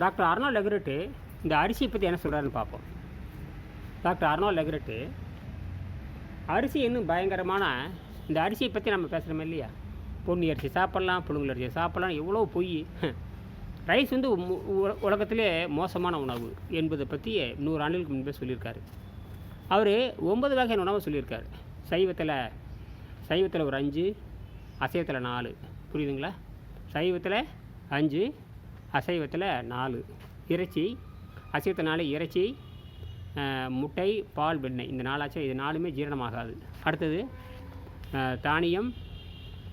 Doctor அர்னோ லெக்ரெட்டு இந்த அரிசியை பற்றி என்ன சொல்கிறாருன்னு பார்ப்போம். டாக்டர் அர்னோ லெக்ரெட்டு அரிசி இன்னும் பயங்கரமான இந்த அரிசியை பற்றி நம்ம பேசுகிறோம் இல்லையா? பொன்னி அரிசி சாப்பிட்லாம் புழுங்கல் அரிசி சாப்பிட்லாம் எவ்வளோ பொய். ரைஸ் வந்து உலகத்திலே மோசமான உணவு என்பதை பற்றி நூறு ஆண்டுகளுக்கு முன்பே சொல்லியிருக்காரு. அவர் ஒன்பது வகையான உணவை சொல்லியிருக்காரு. சைவத்தில் சைவத்தில் ஒரு அஞ்சு அசைவத்தில் நாலு. புரியுதுங்களா? சைவத்தில் அஞ்சு அசைவத்தில் நாலு. இறைச்சி அசைவத்தை நாலு இறைச்சி முட்டை பால் வெண்ணெய். இந்த நாலாச்சும் இது நாலுமே ஜீரணமாகாது. அடுத்தது தானியம்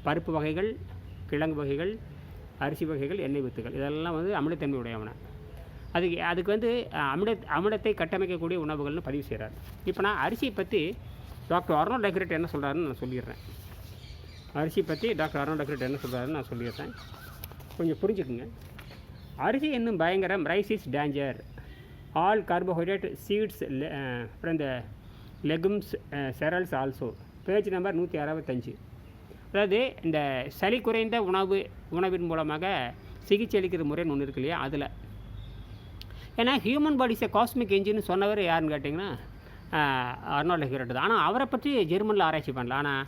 பருப்பு வகைகள் கிழங்கு வகைகள் அரிசி வகைகள் எண்ணெய் வித்துகள். இதெல்லாம் வந்து அமிலத்தன்மை உடையவன. அதுக்கு அதுக்கு வந்து அமில அமிலத்தை கட்டமைக்கக்கூடிய உணவுகள்னு பதிவு செய்கிறார் இப்போ நான் அரிசியை பற்றி டாக்டர் அருண் டெக்ரேட் என்ன சொல்கிறாருன்னு நான் சொல்லிடுறேன். அரிசி பற்றி டாக்டர் அருண் டெக்ரேட் என்ன சொல்கிறாருன்னு நான் சொல்லிடுறேன். கொஞ்சம் புரிஞ்சுக்குங்க. அரிசி என்னும் பயங்கரம் rice is danger all carbohydrate seeds அப்புறம் இந்த legumes cereals also page number நூற்றி அறுபத்தஞ்சு. அதாவது இந்த சளி குறைந்த உணவு உணவின் மூலமாக சிகிச்சை அளிக்கிற முறைன்னு ஒன்று இருக்கு இல்லையா? அதில். ஏன்னா ஹியூமன் பாடிஸை காஸ்மிக் என்ஜின்னு சொன்னவர் யாருன்னு கேட்டிங்கன்னா uh, அர்னால்டு ஹிரட் தான். ஆனால் அவரை பற்றி ஜெர்மனில் ஆராய்ச்சி பண்ணல. ஆனால்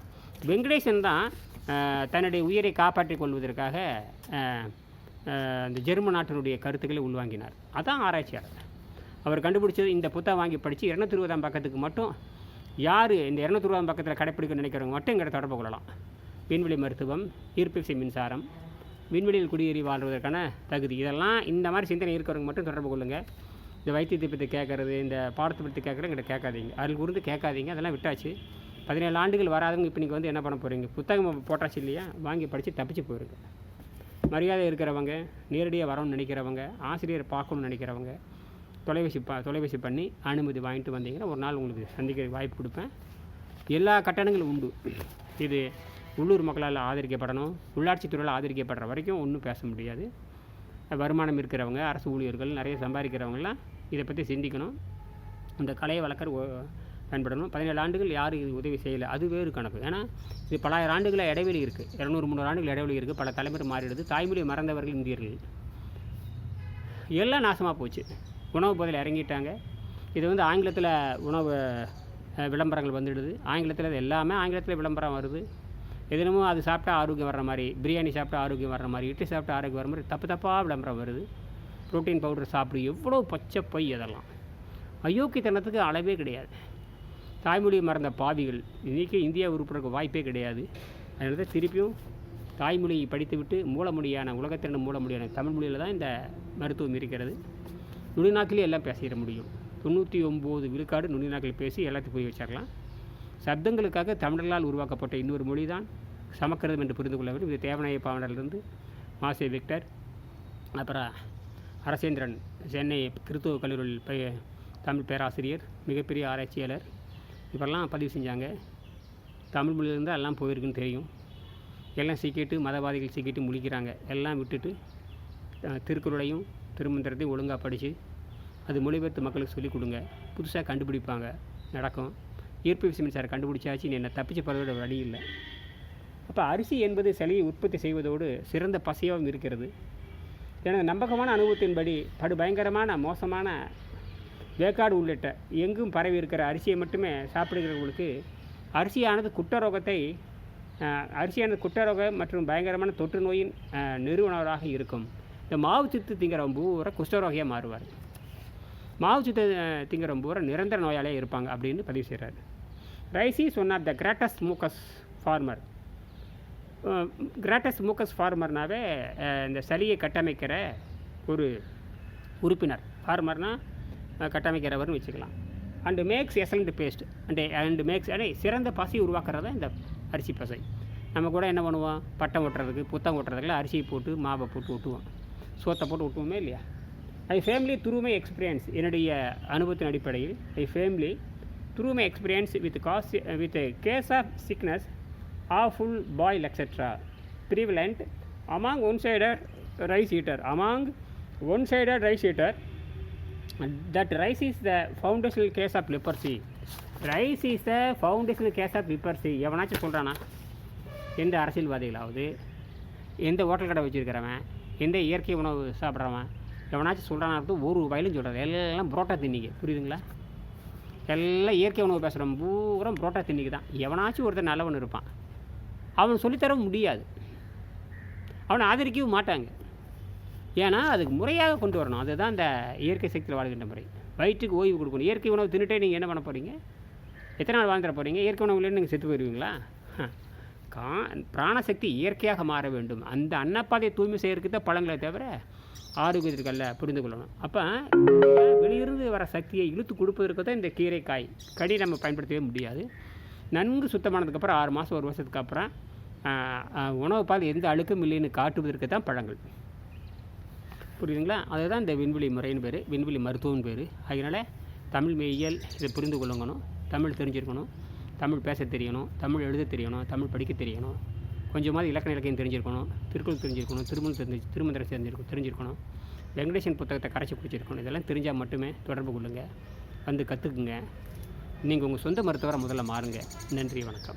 வெங்கடேசன் தான் uh, தன்னுடைய உயிரை காப்பாற்றிக் கொள்வதற்காக uh, அந்த ஜெர்மன் நாட்டினுடைய கருத்துக்களை உள்வாங்கினார். அதான் ஆராய்ச்சியாளர். அவர் கண்டுபிடிச்சது இந்த புத்தகம் வாங்கி படித்து இரநூத்தி இருபதாம் பக்கத்துக்கு மட்டும் யார் இந்த இரநூத்தி இருபதாம் பக்கத்தில் கடைப்பிடிக்க நினைக்கிறவங்க மட்டும் இங்கே தொடர்பு கொள்ளலாம். விண்வெளி மருத்துவம் ஈர்ப்பிசை மின்சாரம் விண்வெளியில் குடியேறி வாழ்வதற்கான தகுதி. இதெல்லாம் இந்த மாதிரி சிந்தனை இருக்கிறவங்க மட்டும் தொடர்பு கொள்ளுங்கள் இந்த வைத்தியத்தை பற்றி கேட்குறது இந்த பாடத்தை பற்றி கேட்குறதுங்கிட்ட கேட்காதீங்க. அருள் கூர்ந்து கேட்காதீங்க. அதெல்லாம் விட்டாச்சு. பதினேழு ஆண்டுகள் வராதவங்க இப்போ நீங்கள் வந்து என்ன பண்ண போகிறீங்க புத்தகம் போட்டாச்சு இல்லையா? வாங்கி படித்து தப்பிச்சு போயிருங்க. மரியாதை இருக்கிறவங்க நேரடியாக வரணும்னு நினைக்கிறவங்க ஆசிரியர் பார்க்கணும்னு நினைக்கிறவங்க தொலைபேசி பா தொலைபேசி பண்ணி அனுமதி வாங்கிட்டு வந்தீங்கன்னா ஒரு நாள் உங்களுக்கு சந்திக்க வாய்ப்பு கொடுப்பேன். எல்லா கட்டணங்களும் உண்டு. இது உள்ளூர் மக்களால் ஆதரிக்கப்படணும். உள்ளாட்சி துறையால் ஆதரிக்கப்படுற வரைக்கும் ஒன்றும் பேச முடியாது. வருமானம் இருக்கிறவங்க அரசு ஊழியர்கள் நிறைய சம்பாதிக்கிறவங்கலாம் இதை பற்றி சிந்திக்கணும். இந்த கலையை வளர்க்குற பயன்படணும். பதினேழு ஆண்டுகள் யாரும் இது உதவி செய்யலை. அது வேறு கணக்கு. ஏன்னா இது பலாயிரம் ஆண்டுகள இடைவெளி இருக்குது இரநூறு முந்நூறு ஆண்டுகள் இடைவெளி இருக்குது பல தலைமுறை மாறிடுது. தாய்மொழி மறந்தவர்கள் இந்தியர்கள். எல்லாம் நாசமாக போச்சு. உணவு பதில் இறங்கிட்டாங்க. இது வந்து ஆங்கிலத்தில் உணவு விளம்பரங்கள் வந்துடுது. ஆங்கிலத்தில் இது எல்லாமே ஆங்கிலத்தில் விளம்பரம் வருது. எதுனமோ அது சாப்பிட்டா ஆரோக்கியம் வர்ற மாதிரி பிரியாணி சாப்பிட்டா ஆரோக்கியம் வர்ற மாதிரி இட்லி சாப்பிட்டா ஆரோக்கியம் வர மாதிரி தப்பு தப்பாக விளம்பரம் வருது. ப்ரோட்டீன் பவுடர் சாப்பிடு. எவ்வளோ பச்சை பொய் அதெல்லாம் அயோக்கியத்தனத்துக்கு அளவே கிடையாது. தாய்மொழியை மறந்த பாவிகள். இன்றைக்கி இந்தியா உறுப்பினருக்கு வாய்ப்பே கிடையாது. அதனால தான் திருப்பியும் தாய்மொழியை படித்துவிட்டு மூலமொழியான உலகத்திறன் மூலமொழியான தமிழ் மொழியில் தான் இந்த மருத்துவம் இருக்கிறது. நுனிநாக்கிலே எல்லாம் பேசிட முடியும். தொண்ணூற்றி ஒம்பது விழுக்காடு நுனிநாக்கில் பேசி எல்லாத்தையும் போய் வச்சிடலாம். சப்தங்களுக்காக தமிழர்களால் உருவாக்கப்பட்ட இன்னொரு மொழி தான் சமக்கிரதம் என்று புரிந்து கொள்ள வேண்டும். இது தேவநாய பாவனரிலிருந்து மாசே விக்டர் அப்புறம் அரசேந்திரன் சென்னை கிறித்துவ கல்லூரியில் தமிழ் பேராசிரியர் மிகப்பெரிய ஆராய்ச்சியாளர் இப்போல்லாம் பதிவு செஞ்சாங்க. தமிழ் மொழியிலேருந்து எல்லாம் போயிருக்குன்னு தெரியும். எல்லாம் சீக்கிட்டு மதவாதிகள் சீக்கிட்டு முழிக்கிறாங்க. எல்லாம் விட்டுட்டு திருக்குறளையும் திருமந்திரத்தையும் ஒழுங்காக படித்து அது மொழிபெயர்த்து மக்களுக்கு சொல்லிக் கொடுங்க. புதுசாக கண்டுபிடிப்பாங்க. நடக்கும். ஈர்ப்பு விசை சார் கண்டுபிடிச்சாச்சு. நீ என்னை தப்பிச்சு போகிறதோட வழி இல்லை. அப்போ அரிசி என்பது சிலையை உற்பத்தி செய்வதோடு சிறந்த பசையாகவும் இருக்கிறது. எனது நம்பகமான அனுபவத்தின்படி படு பயங்கரமான மோசமான வேக்காடு உள்ளிட்ட எங்கும் பரவி இருக்கிற அரிசியை மட்டுமே சாப்பிடுகிறவங்களுக்கு அரிசியானது குட்டரோகத்தை அரிசியானது குட்டரோகம் மற்றும் பயங்கரமான தொற்று நோயின் நிறுவனராக இருக்கும். இந்த மாவு சித்து திங்கிறவன் பூரா குஷ்டரோகியாக மாறுவார். மாவு சித்து திங்கிறவன் பூரா நிரந்தர நோயாளியாக இருப்பாங்க அப்படின்னு பதிவு செய்கிறார் rice is one of the greatest mucus former greatest mucus ஃபார்மர்னாவே இந்த சளியை கட்டமைக்கிற ஒரு உறுப்பினர். ஃபார்மர்னால் கட்டமைக்கிறவர்னு வச்சுக்கலாம். And makes excellent paste and and makes அடே சிறந்த பசி உருவாக்குறது தான் இந்த அரிசி பசை. நம்ம கூட என்ன பண்ணுவோம்? பட்டம் ஓட்டுறதுக்கு புத்தம் ஓட்டுறதுக்குலாம் அரிசியை போட்டு மாவை போட்டு ஒட்டுவோம். சோத்தை போட்டு ஒட்டுவோமே இல்லையா? ஐ ஃபேமிலி துருமை எக்ஸ்பீரியன்ஸ் என்னுடைய அனுபவத்தின் அடிப்படையில் I family துருமை experience with cause with case of sickness awful boil etcetera prevalent among one sided rice eater among one sided rice eater that rice is the foundational case of leprosy. Rice is the foundational case of leprosy. எவனாச்சும் சொல்கிறானா எந்த அரசியல்வாதிகளாவது எந்த hotel கடை வச்சுருக்கிறவன் எந்த இயற்கை உணவு சாப்பிட்றவன் எவனாச்சும் சொல்கிறானா ஒரு வயலும் சொல்கிறது எல்லாம் புரோட்டா தின்னிக்கு. புரியுதுங்களா? எல்லாம் இயற்கை உணவு பேசுகிறோம் பூரா புரோட்டா தின்னிக்கு தான். எவனாச்சும் ஒருத்தர் நல்லவன் இருப்பான். அவன் சொல்லித்தர முடியாது. அவனை ஆதரிக்கவும் மாட்டாங்க. ஏன்னா அதுக்கு முறையாக கொண்டு வரணும். அதுதான் இந்த இயற்கை சக்தியில் வாழ்கின்ற முறை. வயிற்றுக்கு ஓய்வு கொடுக்கணும். இயற்கை உணவு தின்னுட்டே நீங்கள் என்ன பண்ண போகிறீங்க எத்தனை நாள் வாழ்ந்துட போகிறீங்க இயற்கை உணவுலேருந்து நீங்கள் செத்து போயிடுவீங்களா கா பிராணசக்தி இயற்கையாக மாற வேண்டும். அந்த அன்னப்பாதையை தூய்மை செய்யறதுக்கு தான் பழங்களை தவிர ஆரோக்கியத்திற்கல்ல புரிந்து கொள்ளணும். அப்போ வெளியிருந்து வர சக்தியை இழுத்து கொடுப்பதற்கு தான் இந்த கீரை காய் கடி நம்ம பயன்படுத்தவே முடியாது. நன்கு சுத்தமானதுக்கப்புறம் ஆறு மாதம் ஒரு வருஷத்துக்கு அப்புறம் உணவு பால் எந்த அழுக்கும் இல்லைன்னு காட்டுவதற்கு தான் பழங்கள். புரியுதுங்களா? அதுதான் இந்த விண்வெளி முறைன்னு பேர் விண்வெளி மருத்துவம்னு பேர். அதனால் தமிழ் மெய்யியல் இதை புரிந்து கொள்ளணும். தமிழ் தெரிஞ்சிருக்கணும். தமிழ் பேச தெரியணும். தமிழ் எழுத தெரியணும். தமிழ் படிக்க தெரியணும். கொஞ்சமாவது இலக்கண இலக்கியம் தெரிஞ்சிருக்கணும். திருக்குறள் தெரிஞ்சிருக்கணும். திருமணம் தெரிஞ்சு திருமந்திரம் தெரிஞ்சிருக்கும் தெரிஞ்சிருக்கணும். வெங்கடேசன் புத்தகத்தை கரைச்சி பிடிச்சிருக்கணும். இதெல்லாம் தெரிஞ்சால் மட்டுமே தொடர்பு கொள்ளுங்கள் வந்து கற்றுக்குங்க நீங்கள் உங்கள் சொந்த மருத்துவரை முதல்ல மாறுங்க. நன்றி வணக்கம்.